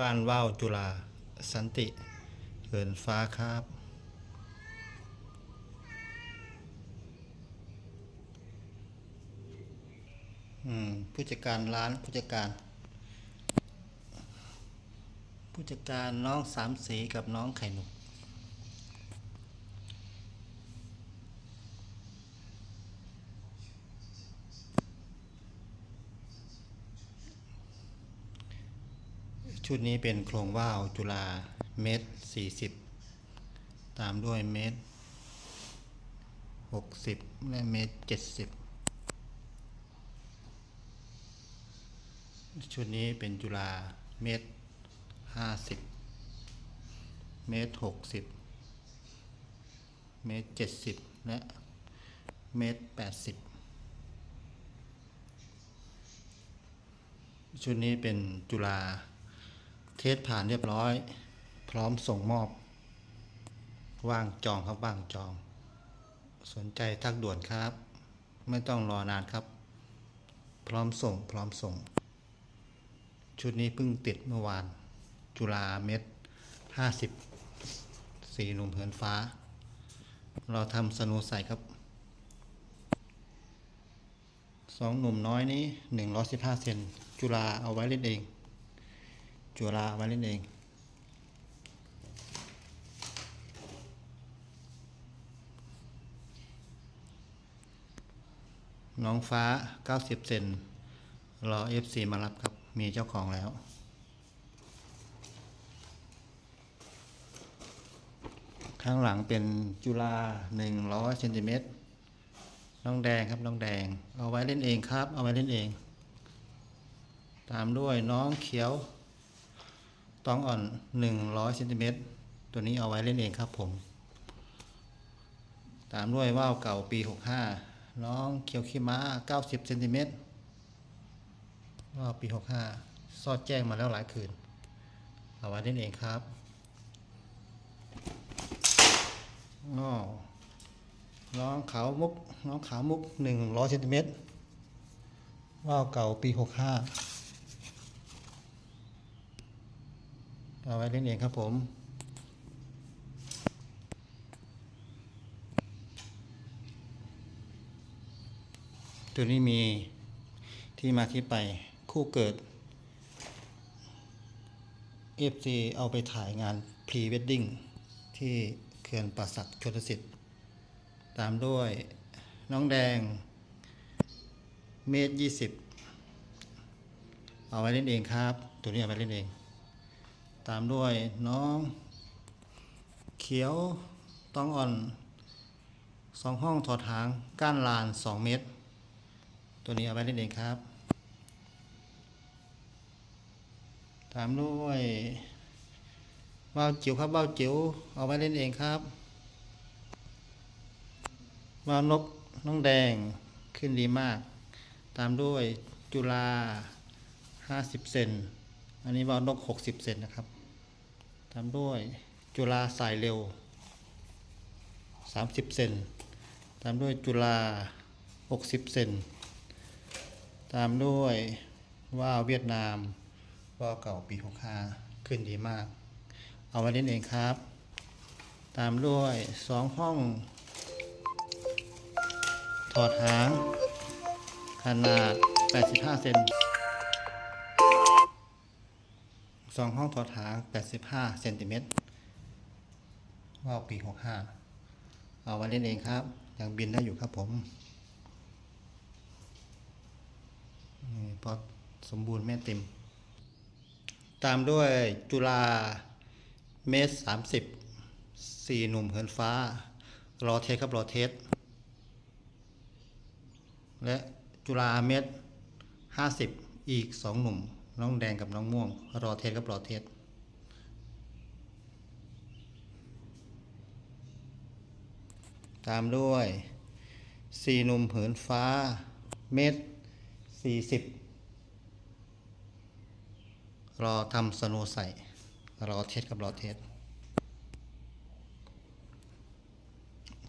บ้านว่าวจุฬาสันติเหินฟ้าครับผู้จัดการร้านผู้จัดการ ผู้จัดการน้องสามสีกับน้องไข่หนุก ชุดนี้เป็นโครงว่าวจุฬาเมตรสี่สิบตามด้วยเมตรหกสิบและเมตรเจ็ดสิบชุดนี้เป็นจุฬาเมตรห้าสิบเมตรหกสิบเมตรเจ็ดสิบและเมตรแปดสิบชุดนี้เป็นจุฬา เทสผ่านเรียบร้อย พร้อมส่งมอบ ว่างจองครับว่างจอง สนใจทักด่วนครับ ไม่ต้องรอนานครับ พร้อมส่งพร้อมส่ง ชุดนี้เพิ่งติดเมื่อวาน จุฬาเม็ดห้าสิบสีหนุ่มเหินฟ้า เราทำสนูใส่ครับสองหนุ่มน้อยนี้หนึ่งร้อยสิบห้าเซนจุฬาเอาไว้เล่นเอง จุฬาเอาไว้เล่นเอง น้องฟ้า 90 เซนรอ FC มารับครับ มีเจ้าของแล้วข้างหลังเป็นจุฬา100เซนติเมตรน้องแดงครับน้องแดง เอาไว้เล่นเองครับ เอาไว้เล่นเอง ตามด้วยน้องเขียว ตองอ่อน 100เซนติเมตรตัวนี้เอาไว้เล่นเองครับผม ตามด้วยว่าวเก่าปี 65 น้องเขียวขี้ม้า 90เซนติเมตรว่าวปี 65 ซอดแจ้งมาแล้วหลายคืน เอาไว้เล่นเองครับอ้อน้องขาวมุก น้องขาวมุก 100เซนติเมตรว่าวเก่าปี 65 เอาไว้เล่นเองครับผม ตัวนี้มีที่มาที่ไปคู่เกิด FC เอาไปถ่ายงานพรีเวดดิ้งที่เขื่อนป่าสักชนสิทธิ์ ตามด้วยน้องแดง เมตรยี่สิบเอาไว้เล่นเองครับ ตัวนี้เอาไว้เล่นเอง ตามด้วยน้อง เขียวต้องอ่อนสองห้องถอดหางก้านลานสองเมตร ตัวนี้เอาไว้เล่นเองครับ ตามด้วยว่าวจิ๋วครับว่าวจิ๋วเอาไว้เล่นเองครับว่าวนกน้องแดงขึ้นดีมาก ตามด้วยจุฬา50 เซน อันนี้ว่าวนก60 เซนนะครับตามด้วยจุฬาสายเร็ว 30 เซนตามด้วยจุฬา60 เซนตามด้วยว่าวเวียดนามว่าวเก่าปี65ขึ้นดีมาก เอาไว้เล่นเองครับ ตามด้วยสองห้อง ถอดหาง ขนาด 85 เซน องห้องถอดหาง85เซนติเมตรว่าวปี 65 เอาไว้เล่นเองครับ ยังบินได้อยู่ครับผมนี่พอสมบูรณ์แม่เต็ม ตามด้วยจุฬาเมตรสามสิบสี่หนุ่มเหินฟ้า รอเทสครับรอเทส และจุฬาเมตรห้าสิบอีกสองหนุ่ม น้องแดงกับน้องม่วง รอเทสครับรอเทสตามด้วยสี่หนุ่มเหินฟ้า เมตรสี่สิบรอทำสโนใส่ รอเทสกับรอเทส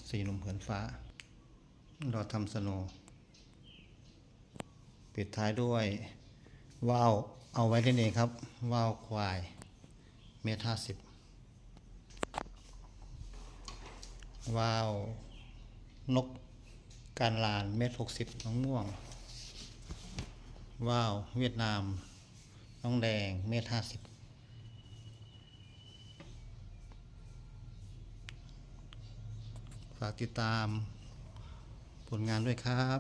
สีหนุ่มเหินฟ้า รอทำสโน ปิดท้ายด้วยว่าว เอาไว้เล่นเองครับว่าวควาย เมตรห้าสิบวาวนกการลานเมตรหกสิบน้องม่วงว้าวเวียดนาม น้องแดงเมตรห้าสิบฝากติดตามผลงานด้วยครับ